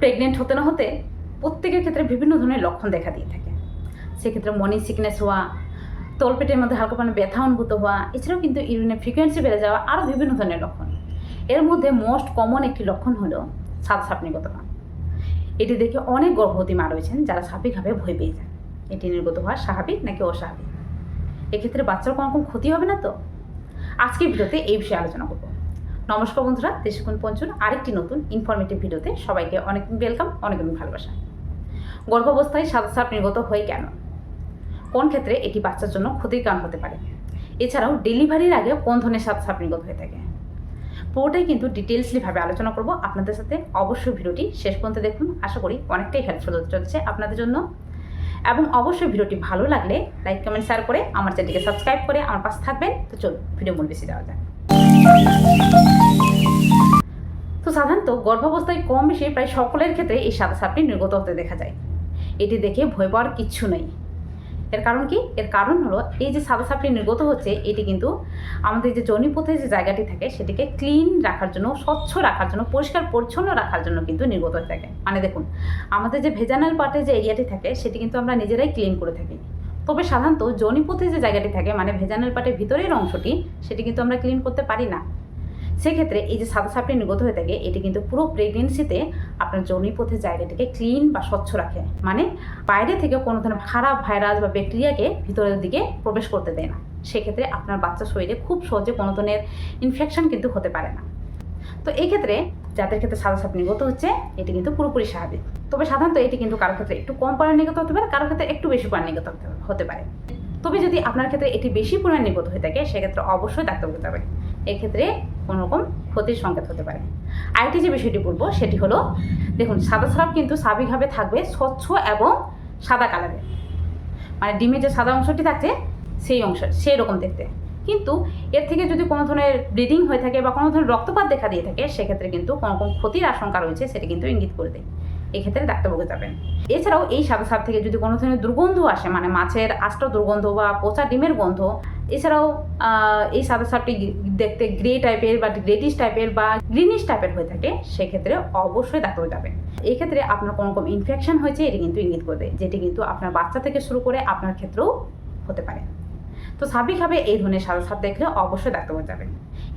Pregnant হতে না হতে প্রত্যেকের ক্ষেত্রে বিভিন্ন ধরনের লক্ষণ দেখা দিয়ে থাকে। সেক্ষেত্রে মর্নিং সিকনেস হওয়া, তলপেটের মধ্যে হালকা পানি ব্যথা অনুভূত হওয়া, এছাড়াও কিন্তু ইউরিনের ফ্রিকোয়েন্সি বেড়ে যাওয়া আরও বিভিন্ন ধরনের লক্ষণ। এর মধ্যে মোস্ট কমন একটি লক্ষণ হলো সাত সাপনিগত হওয়া এটি দেখে অনেক গর্ভবতী মা রয়েছেন যারা স্বাভাবিকভাবে ভয় পেয়ে যান। এটি নির্গত হওয়া স্বাভাবিক নাকি অস্বাভাবিক? এক্ষেত্রে বাচ্চার কোনো ক্ষতি হবে না তো? আজকের ভিডিওতে এই বিষয়ে আলোচনা করব। নমস্কার বন্ধুরা দেশকুন পঞ্চন আরেকটি নতুন ইনফরমেটিভ ভিডিওতে সবাইকে অনেক ওয়েলকাম অনেক অনেক ভালোবাসা। গর্ভাবস্থায় সাদা সাপ নির্গত হয় কেন? কোন ক্ষেত্রে এটি বাচ্চার জন্য ক্ষতির কারণ হতে পারে? এছাড়াও ডেলিভারির আগে কোন ধরনের সাদা সাপ নির্গত হয়ে থাকে? পুরোটাই কিন্তু ডিটেলসলিভাবে আলোচনা করব। আপনাদের সাথে অবশ্যই ভিডিওটি শেষ পর্যন্ত দেখুন। আশা করি অনেকটাই হেল্পফুল হতে চলেছে আপনাদের জন্য। এবং অবশ্যই ভিডিওটি ভালো লাগলে লাইক কমেন্ট শেয়ার করে আমার চ্যানেলটিকে সাবস্ক্রাইব করে আমার পাশে থাকবেন। তো চলুন, ভিডিও মূল বেশি দেওয়া যায় তো সাধারণত গর্ভাবস্থায় কম বেশি প্রায় সকলের ক্ষেত্রে এই সাদা সাপটি নির্গত হতে দেখা যায়। এটি দেখে ভয় পাওয়ার কিচ্ছু নেই। এর কারণ কি? এর কারণ হলো এই যে সাদা সাপটি নির্গত হচ্ছে, এটি কিন্তু আমাদের যে জনিপথে যে জায়গাটি থাকে, সেটিকে ক্লিন রাখার জন্য, স্বচ্ছ রাখার জন্য, পরিষ্কার, পরিচ্ছন্ন রাখার জন্য কিন্তু নির্গত হয়ে থাকে। মানে দেখুন, আমাদের যে ভেজানাল পার্টে যে এরিয়াটি থাকে, সেটি কিন্তু আমরা নিজেরাই ক্লিন করে থাকি। তবে সাধারণত জনিপথে যে জায়গাটি থাকে মানে ভেজানাল পার্টের ভিতরের অংশটি, সেটি কিন্তু আমরা ক্লিন করতে পারি না। সেক্ষেত্রে এই যে সাদা সাপটি নির্গত হয়ে থাকে, এটি কিন্তু পুরো প্রেগনেন্সিতে আপনার জনিপথের জায়গাটিকে ক্লিন বা স্বচ্ছ রাখে। মানে বাইরে থেকে কোনো ধরনের খারাপ ভাইরাস বা ব্যাকটেরিয়াকে ভিতরের দিকে প্রবেশ করতে দেয় না। সেক্ষেত্রে আপনার বাচ্চার শরীরে খুব সহজে কোনো ধরনের ইনফেকশন কিন্তু হতে পারে না। তো এই ক্ষেত্রে যাদের ক্ষেত্রে সাদা সাপ নির্গত হচ্ছে, এটি কিন্তু পুরোপুরি স্বাভাবিক। তবে সাধারণত এটি কিন্তু কারোর ক্ষেত্রে একটু কম পরিমাণ নির্গত হতে পারে কারোর ক্ষেত্রে একটু বেশি পরিমাণ নির্গত হতে- পারে। তবে যদি আপনার ক্ষেত্রে এটি বেশি পরিমাণ নির্গত হয়ে থাকে, সেক্ষেত্রে অবশ্যই ডাক্তার বলতে হবে। এক্ষেত্রে কোনো রকম ক্ষতির সংকেত হতে পারে। আরেকটি যে বিষয়টি বলব, সেটি হলো, দেখুন, সাদা সাপ কিন্তু স্বাভাবিকভাবে থাকবে স্বচ্ছ এবং সাদা কালারের মানে ডিমের যে সাদা অংশটি থাকে সেই অংশ, সেই রকম দেখতে। কিন্তু এর থেকে যদি কোনো ধরনের ব্লিডিং হয়ে থাকে বা কোনো ধরনের রক্তপাত দেখা দিয়ে থাকে, সেক্ষেত্রে কিন্তু কোনো রকম ক্ষতির আশঙ্কা রয়েছে, সেটা কিন্তু ইঙ্গিত করে দেয়। এক্ষেত্রে ডাক্তারবাবুকে যাবেন। এছাড়াও এই সাদা সাপ থেকে যদি কোনো ধরনের দুর্গন্ধ আসে মানে মাছের আষ্ট দুর্গন্ধ বা পচা ডিমের গন্ধ, এছাড়াও এই সাদা সাপটি দেখতে গ্রে টাইপের বা রেডিশ টাইপের বা গ্রিনিশ টাইপের হয়ে থাকে, সেক্ষেত্রে অবশ্যই ডাক্তার যাবেন। এই ক্ষেত্রে আপনার কোনো রকম ইনফেকশন হয়েছে, এটি কিন্তু ইঙ্গিত করে দেয় যেটি কিন্তু আপনার বাচ্চা থেকে শুরু করে আপনার ক্ষেত্রেও হতে পারে। তো স্বাভাবিকভাবে এই ধরনের সাদা সাপ দেখলে অবশ্যই ডাক্তার যাবেন।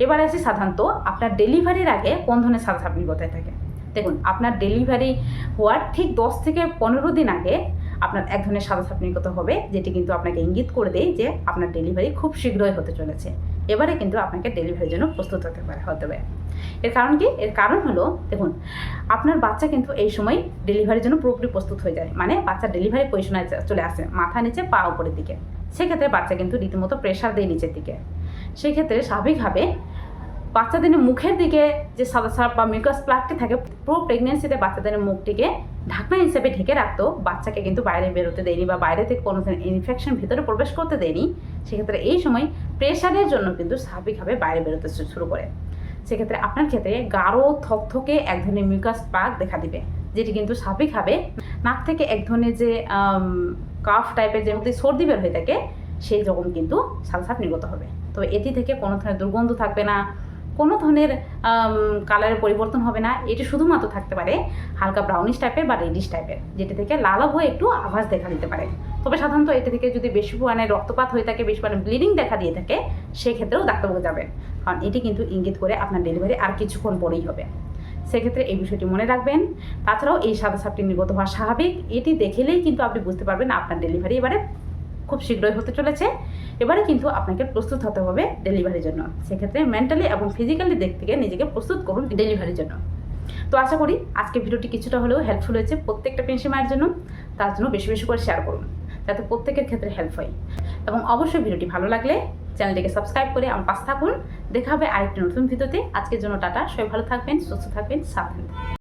এবার আসি সাধারণত আপনার ডেলিভারির আগে কোন ধরনের সাদা সাপ হয়ে থাকে। দেখুন, আপনার ডেলিভারি হওয়ার ঠিক দশ থেকে পনেরো দিন আগে আপনার এক ধরনের সাদা নির্গত হবে, যেটি কিন্তু আপনাকে ইঙ্গিত করে দেয় যে আপনার ডেলিভারি খুব শীঘ্রই হতে চলেছে। এবারে কিন্তু আপনাকে ডেলিভারির জন্য প্রস্তুত হতে পারে হতে হবে। এর কারণ কি? এর কারণ হলো, দেখুন, আপনার বাচ্চা কিন্তু এই সময় ডেলিভারির জন্য পুরোপুরি প্রস্তুত হয়ে যায়। মানে বাচ্চা ডেলিভারি পজিশনে চলে আসে, মাথা নিচে, পা উপরের দিকে। সেক্ষেত্রে বাচ্চা কিন্তু রীতিমতো প্রেশার দেয় নিচের দিকে। সেক্ষেত্রে স্বাভাবিকভাবে বাচ্চাদের মুখের দিকে যে সাদা সাপ বা মিউকাস প্লাগটি থাকে, পুরো প্রেগনেন্সিতে বাচ্চাদের মুখটিকে ঢাকনা হিসেবে ঢেকে রাখতো। বাচ্চাকে কিন্তু বাইরে বেরোতে দেয়নি বা বাইরে থেকে কোনো ইনফেকশন ভেতরে প্রবেশ করতে দেয়নি। সেক্ষেত্রে এই সময় প্রেশারের জন্য কিন্তু স্বাভাবিকভাবে বাইরে বেরোতে শুরু করে। সেক্ষেত্রে আপনার ক্ষেত্রে গাঢ়, থকথকে এক ধরনের মিউকাস প্লাগ দেখা দিবে, যেটি কিন্তু স্বাভাবিকভাবে নাক থেকে এক ধরনের যে কাফ টাইপের যে মধ্যে সর্দি বের হয়ে থাকে, সেই রকম কিন্তু সাদা সাপ নির্গত হবে। তবে এটি থেকে কোনো ধরনের দুর্গন্ধ থাকবে না। কোনো ধরনের কালারের পরিবর্তন হবে না। এটি শুধুমাত্র থাকতে পারে হালকা ব্রাউনিশ টাইপের বা রেডিশ টাইপের যেটি থেকে লালাভ হয়ে একটু আভাস দেখা দিতে পারে। তবে সাধারণত এটি থেকে যদি বেশি পরিমাণে রক্তপাত হয়ে থাকে, বেশি পরিমাণে ব্লিডিং দেখা দিয়ে থাকে, সেক্ষেত্রেও ডাক্তারবাবু যাবেন। কারণ এটি কিন্তু ইঙ্গিত করে আপনার ডেলিভারি আর কিছুক্ষণ পরেই হবে। সেক্ষেত্রে এই বিষয়টি মনে রাখবেন। তাছাড়াও এই সাদা সাপটি নির্গত হওয়া স্বাভাবিক। এটি দেখলেই কিন্তু আপনি বুঝতে পারবেন আপনার ডেলিভারি এবারে খুব শীঘ্রই হতে চলেছে। এবারে কিন্তু আপনাকে প্রস্তুত হতে হবে ডেলিভারির জন্য। সেক্ষেত্রে মেন্টালি এবং ফিজিক্যালি দিক থেকে নিজেকে প্রস্তুত করুন ডেলিভারির জন্য। তো আশা করি আজকে ভিডিওটি কিছুটা হলেও হেল্পফুল হয়েছে প্রত্যেকটা পেনশন মায়ের জন্য। তার জন্য বেশি বেশি করে শেয়ার করুন। যাতে প্রত্যেকের ক্ষেত্রে হেল্প হয়। এবং অবশ্যই ভিডিওটি ভালো লাগলে চ্যানেলটিকে সাবস্ক্রাইব করে আমার পাশে থাকুন। দেখা হবে আরেকটি নতুন ভিডিওতে। আজকের জন্য টাটা। সবাই ভালো থাকবেন, সুস্থ থাকবেন, সাবধানে।